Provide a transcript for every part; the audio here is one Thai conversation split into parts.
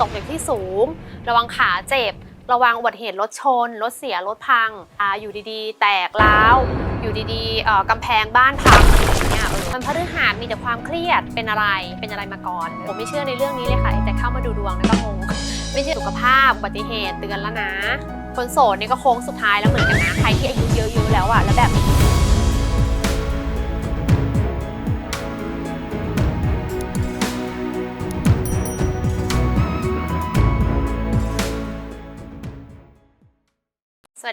ตกจากที่สูง ระวังขาเจ็บ ระวังอุบัติเหตุรถชน รถเสีย รถพังออยู่ดีๆ แตกร้าว อยู่ดีๆกำแพงบ้านพังอย่างเงี้ยเออมันพฤหัสมีแต่ความเครียด เป็นอะไร เป็นอะไรมาก่อน ผมไม่เชื่อในเรื่องนี้เลยค่ะ แต่เข้ามาดูดวงนะก็งง ไม่ใช่สุขภาพ อุบัติเหตุเตือนแล้วนะ คนโสดนี่ก็โค้งสุดท้ายแล้วเหมือนกันนะ ใครที่อายุเยอะ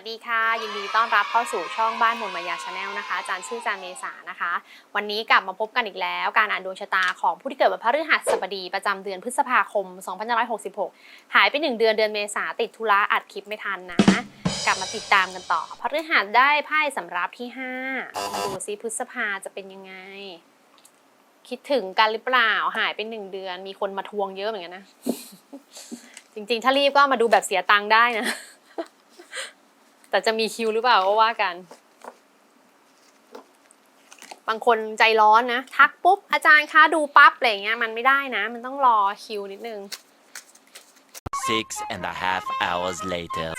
ดีค่ะ ยินดีต้อนรับเข้าสู่ช่องบ้านมนมายาชาแนลนะคะอาจารย์ชื่อจารย์เมษานะคะ วันนี้กลับมาพบกันอีกแล้ว การอ่านดวงชะตาของผู้ที่เกิดวันพฤหัสบดีประจำเดือนพฤษภาคม 2566 หายไป 1 เดือนเดือนเมษาติดธุระอัดคลิปไม่ทันนะ กลับมาติดตามกันต่อพฤหัสได้ไพ่สำรับที่ 5 มาดูซิพฤษภาจะเป็นยังไง คิดถึงกันหรือเปล่าหายไปหนึ่งเดือนมีคนมาทวงเยอะเหมือนกันนะ จริงๆ ถ้ารีบก็มาดูแบบเสียตังค์ได้นะ แต่จะมีคิวหรือเปล่าก็ว่ากัน บางคนใจร้อนนะ ทักปุ๊บ อาจารย์คะดูปั๊บอะไรอย่างเงี้ยมันไม่ได้นะ มันต้องรอคิวนิดนึง Six and a half hours later.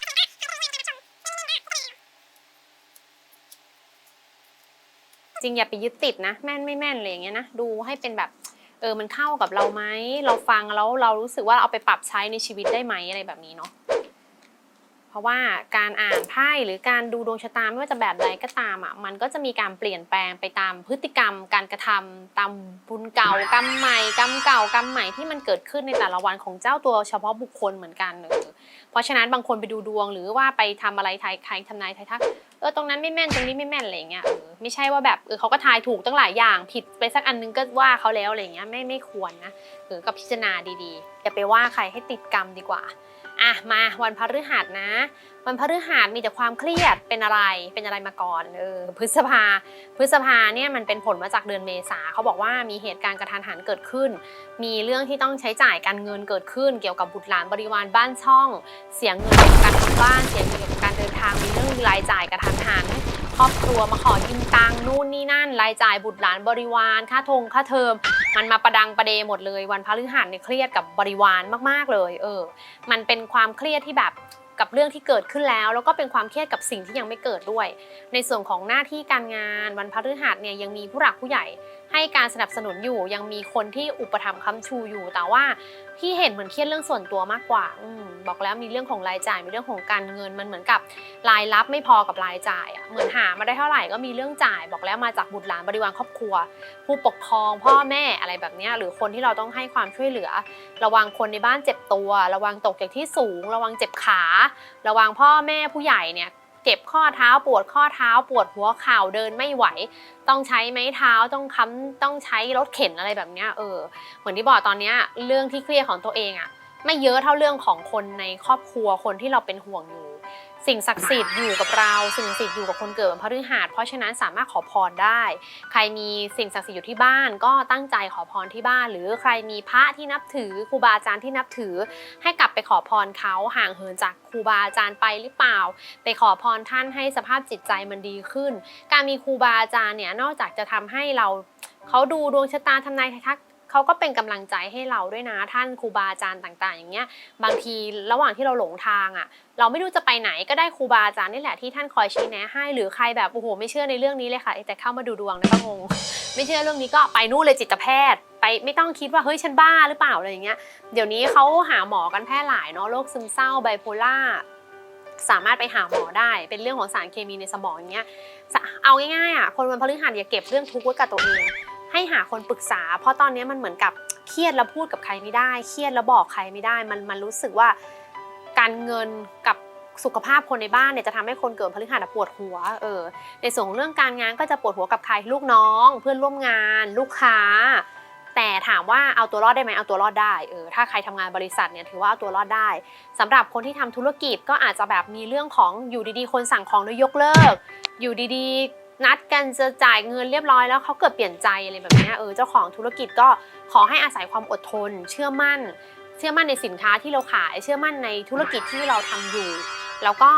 จริงอย่าไปยึดติดนะ แม่นไม่แม่นอะไรอย่างเงี้ยนะ ดูให้เป็นแบบ เออมันเข้ากับเราไหม เราฟังแล้วเรารู้สึกว่าเอาไปปรับใช้ในชีวิตได้ไหมอะไรแบบนี้เนาะ เพราะว่าการอ่านไพ่หรือการดูดวงชะตาไม่ว่าจะแบบใดก็ตามอะมันก็จะมีการเปลี่ยนแปลงไปตามพฤติกรรม การกระทำตามบุญเก่ากรรมใหม่กรรมเก่ากรรมใหม่ที่มันเกิดขึ้นในแต่ละวันของเจ้าตัวเฉพาะบุคคลเหมือนกันเออเพราะฉะนั้นบางคนไปดูดวงหรือว่าไปทำอะไรทายใครทำนายทายทักเออตรงนั้นไม่แม่นตรงนี้ไม่แม่นอะไรเงี้ยเออไม่ใช่ว่าแบบเออเขาก็ทายถูกตั้งหลายอย่างผิดไปสักอันนึงก็ว่าเขาแล้วอะไรเงี้ยไม่ไม่ควรนะเออก็พิจารณาดีๆอย่าไปว่าใครให้ติดกรรมดีกว่า อะมาวันพฤหัสนะ วันพฤหัสมีแต่ความเครียดเป็นอะไรเป็นอะไรมาก่อนเออพฤษภา พฤษภาเนี่ยมันเป็นผลมาจากเดือนเมษาเขาบอกว่ามีเหตุการณ์กระทันหันเกิดขึ้น มีเรื่องที่ต้องใช้จ่ายการเงินเกิดขึ้น เกี่ยวกับบุตรหลานบริวารบ้านช่อง เสียเงินเกี่ยวกับการทำบ้านเสียเงินเกี่ยวกับการเดินทางมีเรื่องรายจ่ายกระทันหัน ครอบครัวมาขอยืมตังค์นู่นนี่นั่นรายจ่ายบุตรหลานบริวาร ค่าทงค่าเทอม มันมาประดังประเดหมดเลย วันพฤหัสเนี่ยเครียดกับบริวารมากๆเลย เออ มันเป็นความเครียดที่แบบกับเรื่องที่เกิดขึ้นแล้ว แล้วก็เป็นความเครียดกับสิ่งที่ยังไม่เกิดด้วย ในส่วนของหน้าที่การงานวันพฤหัสเนี่ยยังมีผู้หลักผู้ใหญ่ ให้การสนับสนุนอยู่ ยังมีคนที่อุปถัมภ์ค้ำชูอยู่ แต่ว่าพี่เห็นเหมือนเครียดเรื่องส่วนตัวมากกว่าอบอกแล้วมีเรื่องของรายจ่าย มีเรื่องของการเงิน มันเหมือนกับรายรับไม่พอกับรายจ่ายอะเหมือนหามาได้เท่าไหร่ก็มีเรื่องจ่าย บอกแล้วมาจากบุตรหลานบริวารครอบครัว ผู้ปกครองพ่อแม่อะไรแบบนี้หรือคนที่เราต้องให้ความช่วยเหลือ ระวังคนในบ้านเจ็บตัว ระวังตกจากที่สูง ระวังเจ็บขา ระวังพ่อแม่ผู้ใหญ่เนี่ย เจ็บข้อเท้าปวดข้อเท้า ปวดหัวเข่าเดินไม่ไหว ต้องใช้ไม้เท้าต้องค้ำต้องใช้รถเข็นอะไรแบบเนี้ยเออเหมือนที่บอกตอนเนี้ยเรื่องที่เครียดของตัวเองอะไม่เยอะเท่าเรื่องของคนในครอบครัวคนที่เราเป็นห่วงอยู่ สิ่งศักดิ์สิทธิ์อยู่กับเรา สิ่งศักดิ์สิทธิ์อยู่กับคนเกิดวันพฤหัสเพราะฉะนั้นสามารถขอพรได้ ใครมีสิ่งศักดิ์สิทธิ์อยู่ที่บ้าน ก็ตั้งใจขอพรที่บ้าน หรือใครมีพระที่นับถือครูบาอาจารย์ที่นับถือ ให้กลับไปขอพรเขาห่างเหินจากครูบาอาจารย์ไปหรือเปล่า ไปขอพรท่านให้สภาพจิตใจมันดีขึ้น การมีครูบาอาจารย์เนี่ยนอกจากจะทำให้เราเขาดูดวงชะตาทำนายทายทัก เขาก็เป็นกำลังใจให้เราด้วยนะท่านครูบาอาจารย์ต่าง ๆ อย่างเงี้ยบางทีระหว่างที่เราหลงทางอะ่ะ เราไม่รู้จะไปไหนก็ได้ครูบาอาจารย์นี่แหละที่ท่านคอยชี้แนะให้หรือใครแบบโอ้โหไม่เชื่อในเรื่องนี้เลยค่ะแต่เข้ามาดูดวงนะก็งงไม่เชื่อเรื่องนี้ก็ไปนู่นเลยจิตแพทย์ ไปไม่ต้องคิดว่าเฮ้ยฉันบ้าหรือเปล่าอะไรอย่างเงี้ยเดี๋ยวนี้เขาหาหมอกันแพร่หลายเนาะโรคซึมเศร้าไบโพล่าสามารถไปหาหมอได้เป็นเรื่องของสารเคมีในสมองอย่างเงี้ยเอาง่ายๆอะคนวันพฤหัสอย่าเก็บเรื่องทุกข์ไว้กับตัวเอง ให้หาคนปรึกษา เพราะตอนนี้มันเหมือนกับเครียดแล้วพูดกับใครไม่ได้ เครียดแล้วบอกใครไม่ได้ มันมันรู้สึกว่าการเงินกับสุขภาพคนในบ้านเนี่ยจะทำให้คนเกิดพฤหัสปวดหัว เออ ในส่วนของเรื่องการงานก็จะปวดหัวกับใครลูกน้อง เพื่อนร่วมงาน ลูกค้า แต่ถามว่าเอาตัวรอดได้ไหมเอาตัวรอดได้ เออ ถ้าใครทำงานบริษัทเนี่ยถือว่าเอาตัวรอดได้สำหรับคนที่ทำธุรกิจก็อาจจะแบบมีเรื่องของอยู่ดีๆ คนสั่งของโดยยกเลิก อยู่ดีๆ นัดกันจะจ่ายเงินเรียบร้อยแล้วเขาเกิดเปลี่ยนใจอะไรแบบนี้เออเจ้าของธุรกิจก็ขอให้อาศัยความอดทน เชื่อมั่น เชื่อมั่นในสินค้าที่เราขาย เชื่อมั่นในธุรกิจที่เราทำอยู่ แล้วก็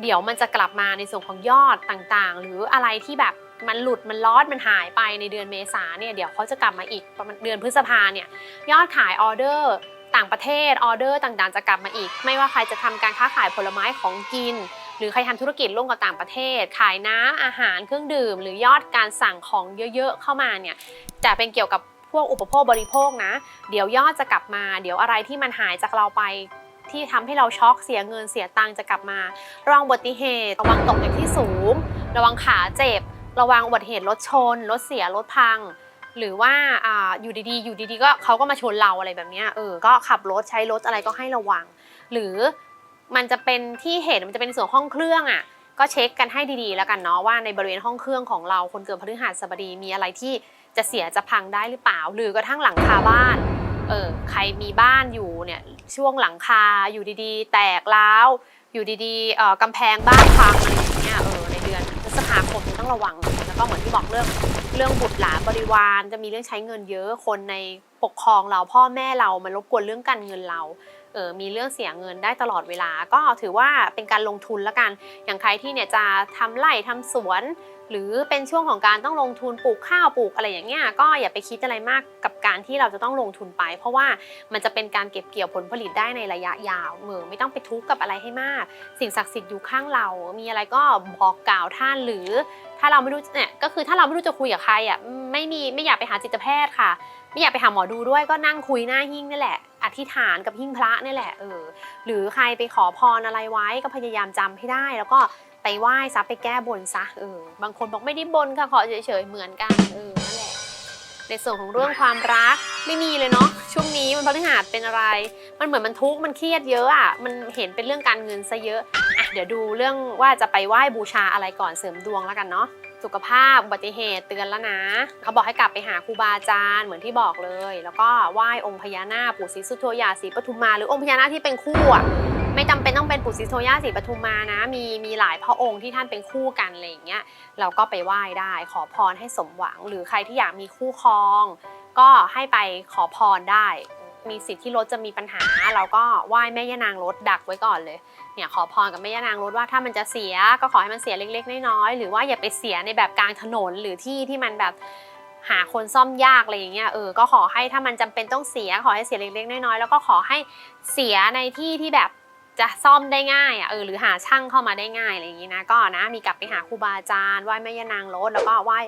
เดี๋ยวมันจะกลับมาในส่วนของยอดต่างๆ หรืออะไรที่แบบมันหลุดมันลอดมันหายไปในเดือนเมษาเนี่ยเดี๋ยวเขาจะกลับมาอีกประมาณเดือนพฤษภาเนี่ยยอดขายออเดอร์ต่างประเทศออเดอร์ต่างๆ จะกลับมาอีก ไม่ว่าใครจะทำการค้าขายผลไม้ของกิน หรือใครทำธุรกิจร่วมกับต่างประเทศ ขายน้ำอาหารเครื่องดื่ม หรือยอดการสั่งของเยอะๆเข้ามาเนี่ยจะเป็นเกี่ยวกับพวกอุปโภคบริโภคนะ เดี๋ยวยอดจะกลับมา เดี๋ยวอะไรที่มันหายจากเราไปที่ทำให้เราช็อกเสียเงินเสียตังค์จะกลับมาระวังอุบัติเหตุ ระวังตกจากที่สูง ระวังขาเจ็บ ระวังอุบัติเหตุรถชน รถเสียรถพัง หรือว่าออยู่ดีๆ อยู่ดีๆ ก็เขาก็มาชนเราอะไรแบบนี้เออ ก็ขับรถใช้รถอะไรก็ให้ระวัง หรือ มันจะเป็นที่เหตุมันจะเป็นส่วนห้องเครื่องอะก็เช็คกันให้ดีๆ แล้วกันเนาะว่าในบริเวณห้องเครื่องของเราคนเกิดพฤหัสบดีมีอะไรที่จะเสียจะพังได้หรือเปล่า หรือกระทั่งหลังคาบ้านเออใครมีบ้านอยู่เนี่ยช่วงหลังคาอยู่ดีๆ แตกร้าวอยู่ดีๆเอ่อกำแพงบ้านพังอะไรอย่างเงี้ยเออในเดือนพฤษภาคมต้องระวังแล้วก็เหมือนที่บอกเรื่องเรื่องบุตรหลานบริวาร จะมีเรื่องใช้เงินเยอะคนในปกครองเราพ่อแม่เรามันรบกวนเรื่องการเงินเรา เออมีเรื่องเสียเงินได้ตลอดเวลา ก็ถือว่าเป็นการลงทุนละกัน อย่างใครที่เนี่ยจะทำไร่ทำสวน หรือเป็นช่วงของการต้องลงทุนปลูกข้าวปลูกอะไรอย่างเงี้ยก็อย่าไปคิดอะไรมากกับการที่เราจะต้องลงทุนไป เพราะว่ามันจะเป็นการเก็บเกี่ยวผลผลิตได้ในระยะยาวเมือไม่ต้องไปทุกข์กับอะไรให้มาก สิ่งศักดิ์สิทธิ์อยู่ข้างเรา มีอะไรก็บอกกล่าวท่านหรือถ้าเราไม่รู้เนี่ยก็คือถ้าเราไม่รู้จะคุยกับใครอะไม่มีไม่อยากไปหาจิตแพทย์ค่ะ ไม่อยากไปหาหมอดูด้วยก็นั่งคุยหน้าหิ้งนี่แหละ อธิษฐานกับหิ้งพระนี่แหละเออหรือใครไปขอพรอะไรไว้ก็พยายามจำให้ได้ แล้วก็ไปไหว้ซะไปแก้บนซะเออบางคนบอกไม่ได้บนค่ะขอเฉยๆเหมือนกันเออนั่นแหละในส่วนของเรื่องความรักไม่มีเลยเนาะช่วงนี้มันพฤหัสเป็นอะไร มันเหมือนมันทุกข์มันเครียดเยอะอะมันเห็นเป็นเรื่องการเงินซะเยอะอะเดี๋ยวดูเรื่องว่าจะไปไหว้บูชาอะไรก่อนเสริมดวงแล้วกันเนาะ สุขภาพอุบัติเหตุเตือนแล้วนะ เขาบอกให้กลับไปหาครูบาอาจารย์เหมือนที่บอกเลย แล้วก็ไหว้องค์พญานาคปู่ศรีสุโธยาศรีปทุมมา หรือองค์พญานาคที่เป็นคู่อะไม่จำเป็นต้องเป็นปู่ศรีสุโธยาศรีปทุมมานะ มีมีหลายพระองค์ที่ท่านเป็นคู่กันอะไรอย่างเงี้ยเราก็ไปไหว้ได้ขอพรให้สมหวัง หรือใครที่อยากมีคู่ครอง ก็ให้ไปขอพรได้ มีสิทธิ์ที่รถจะมีปัญหา เราก็ไหว้แม่ย่านางรถดักไว้ก่อนเลยเนี่ยขอพรกับแม่ย่านางรถว่าถ้ามันจะเสียก็ขอให้มันเสียเล็กๆน้อยๆหรือว่าอย่าไปเสียในแบบกลางถนนหรือที่ที่มันแบบหาคนซ่อมยากอะไรอย่างเงี้ยเออก็ขอให้ถ้ามันจำเป็นต้องเสีย ขอให้เสียเล็กๆน้อยๆแล้วก็ขอให้เสียในที่ที่แบบจะซ่อมได้ง่ายอะเออหรือหาช่างเข้ามาได้ง่ายอะไรอย่างงี้นะก็นะมีกลับไปหาครูบาอาจารย์ไหว้แม่ย่านางรถแล้วก็ไหว้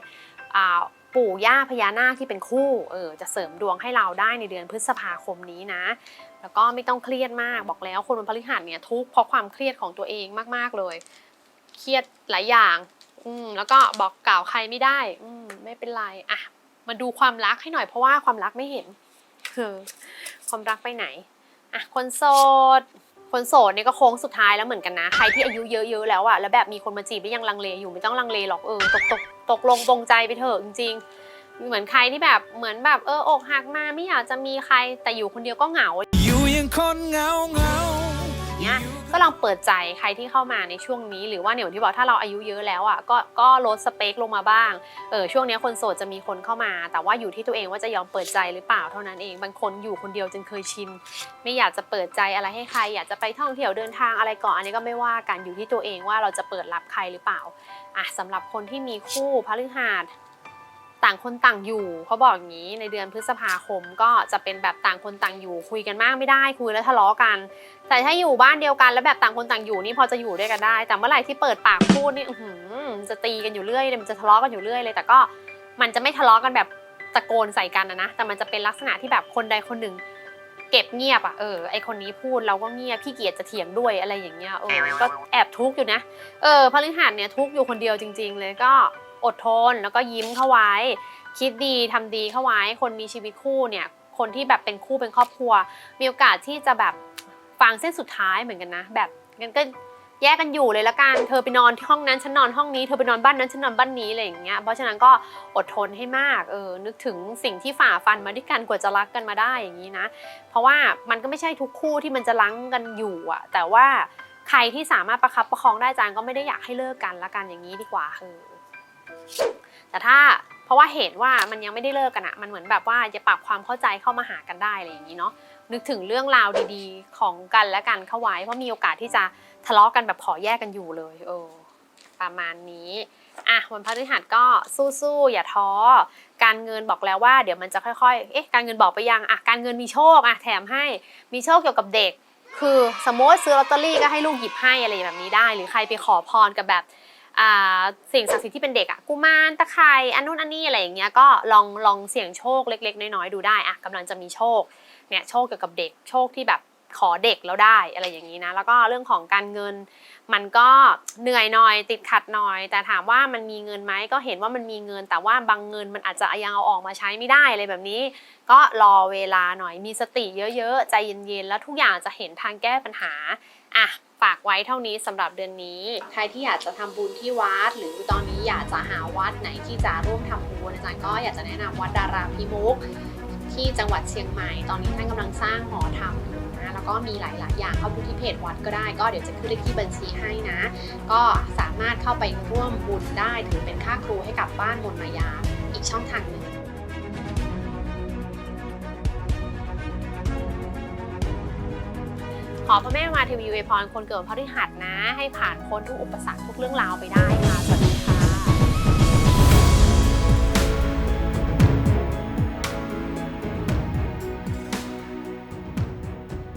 อ่า ปู่ย่าพญานาคที่เป็นคู่เออจะเสริมดวงให้เราได้ในเดือนพฤษภาคมนี้นะ แล้วก็ไม่ต้องเครียดมากบอกแล้วคนวันพฤหัสเนี่ยทุกข์เพราะความเครียดของตัวเองมากๆเลย เครียดหลายอย่างอืมแล้วก็บอกกล่าวใครไม่ได้อืมไม่เป็นไรอะมาดูความรักให้หน่อยเพราะว่าความรักไม่เห็นเออความรักไปไหนอะคนโสด คนโสดเนี่ยก็โค้งสุดท้ายแล้วเหมือนกันนะ ใครที่อายุเยอะๆแล้วอะแล้วแบบมีคนมาจีบแล้วยังลังเลอยู่ไม่ต้องลังเลหรอกเออตกตกตกลงปรงใจไปเถอะจริงๆ เหมือนใครที่แบบเหมือนแบบเอออกหักมาไม่อยากจะมีใครแต่อยู่คนเดียวก็เหงา อยู่ยังคนเหงาเหงา เนี้ยก็ลองเปิดใจใครที่เข้ามาในช่วงนี้ หรือว่าเนี่ยอย่างที่บอกถ้าเราอายุเยอะแล้วอะก็ก็ลดสเปคลงมาบ้างเออช่วงนี้คนโสดจะมีคนเข้ามา แต่ว่าอยู่ที่ตัวเองว่าจะยอมเปิดใจหรือเปล่าเท่านั้นเองบางคนอยู่คนเดียวจนเคยชิน ไม่อยากจะเปิดใจอะไรให้ใคร อยากจะไปท่องเที่ยวเดินทางอะไรก่อนอันนี้ก็ไม่ว่ากันอยู่ที่ตัวเองว่าเราจะเปิดรับใครหรือเปล่าอะสำหรับคนที่มีคู่พฤหัส ต่างคนต่างอยู่เขาบอกอย่างนี้ในเดือนพฤษภาคมก็จะเป็นแบบต่างคนต่างอยู่ คุยกันมากไม่ได้คุยแล้วทะเลาะกัน แต่ถ้าอยู่บ้านเดียวกันแล้วแบบต่างคนต่างอยู่นี่พอจะอยู่ด้วยกันได้ แต่เมื่อไหร่ที่เปิดปากพูดนี่จะตีกันอยู่เรื่อยเลยมันจะทะเลาะกันอยู่เรื่อยเลย แต่ก็มันจะไม่ทะเลาะกันแบบตะโกนใส่กันนะนะแต่มันจะเป็นลักษณะที่แบบคนใดคนหนึ่ง เก็บเงียบอะเออไอคนนี้พูดเราก็เงียบพี่เกียรติจะเถียงด้วยอะไรอย่างเงี้ยเออก็แอบทุกข์อยู่นะเออพฤหัสเนี่ยทุกข์อยู่คนเดียวจริง ๆ เลยก็ อดทนแล้วก็ยิ้มเข้าไว้ คิดดีทำดีเข้าไว้ คนมีชีวิตคู่เนี่ยคนที่แบบเป็นคู่เป็นครอบครัว มีโอกาสที่จะแบบฟังเส้นสุดท้ายเหมือนกันนะ แบบงั้นก็แยกกันอยู่เลยละกัน เธอไปนอนที่ห้องนั้นฉันนอนห้องนี้ เธอไปนอนบ้านนั้นฉันนอนบ้านนี้อะไรอย่างเงี้ย เพราะฉะนั้นก็อดทนให้มาก เออ นึกถึงสิ่งที่ฝ่าฟันมาด้วยกันกว่าจะรักกันมาได้อย่างนี้นะ เพราะว่ามันก็ไม่ใช่ทุกคู่ที่มันจะลังกันอยู่อะแต่ว่าใครที่สามารถประคับประคองได้จางก็ไม่ได้อยากให้เลิกกันละกันอย่างนี้ดีกว่าเออ แต่ถ้าเพราะว่าเหตุว่ามันยังไม่ได้เลิกกันอะมันเหมือนแบบว่าจะปรับความเข้าใจเข้ามาหากันได้อะไรอย่างนี้เนาะนึกถึงเรื่องราวดีๆ ของกันและกันเข้าไว้เพราะมีโอกาสที่จะทะเลาะกันแบบขอแยกกันอยู่เลยเออประมาณนี้อะวันพฤหัสก็สู้ๆอย่าท้อ การเงินบอกแล้วว่าเดี๋ยวมันจะค่อยๆ เอ๊ะการเงินบอกไปยังอะการเงินมีโชคอะแถมให้มีโชคเกี่ยวกับเด็ก คือสมมติซื้อลอตเตอรี่ก็ให้ลูกหยิบให้อะไรแบบนี้ได้ หรือใครไปขอพรกับแบบ สิ่งศักดิ์สิทธิ์ที่เป็นเด็กอะกุมารตะไคร่อันนู้นอันนี้อะไรอย่างเงี้ยก็ลองลองเสี่ยงโชคเล็ก ๆ น้อยๆดูได้อะกำลังจะมีโชคเนี่ยโชคเกี่ยวกับเด็กโชคที่แบบขอเด็กแล้วได้อะไรอย่างนี้นะ แล้วก็เรื่องของการเงิน มันก็เหนื่อยหน่อยติดขัดหน่อย แต่ถามว่ามันมีเงินไหมก็เห็นว่ามันมีเงิน แต่ว่าบางเงินมันอาจจะยังเอาออกมาใช้ไม่ได้อะไรแบบนี้ ก็รอเวลาหน่อยมีสติเยอะๆ ใจเย็นๆ แล้วทุกอย่างจะเห็นทางแก้ปัญหาอะ ฝากไว้เท่านี้สำหรับเดือนนี้ ใครที่อยากจะทำบุญที่วัด หรือตอนนี้อยากจะหาวัดไหนที่จะร่วมทำบุญอาจารย์ก็อยากจะแนะนำวัดดาราพิมุกที่จังหวัดเชียงใหม่ ตอนนี้ท่านกำลังสร้างหอธรรมอยู่นะแล้วก็มีหลาย ๆ อย่างเข้าดูที่เพจวัดก็ได้ ก็เดี๋ยวจะขึ้นเลขที่บัญชีให้นะ ก็สามารถเข้าไปร่วมบุญได้ถือเป็นค่าครูให้กับบ้านมนมายาอีกช่องทางหนึ่ง ขอพระแม่มาเทวีอวยพรคนเกิดพฤหัสนะ ให้ผ่านพ้นทุกอุปสรรคทุกเรื่องราวไปได้ค่ะสวัสดีค่ะ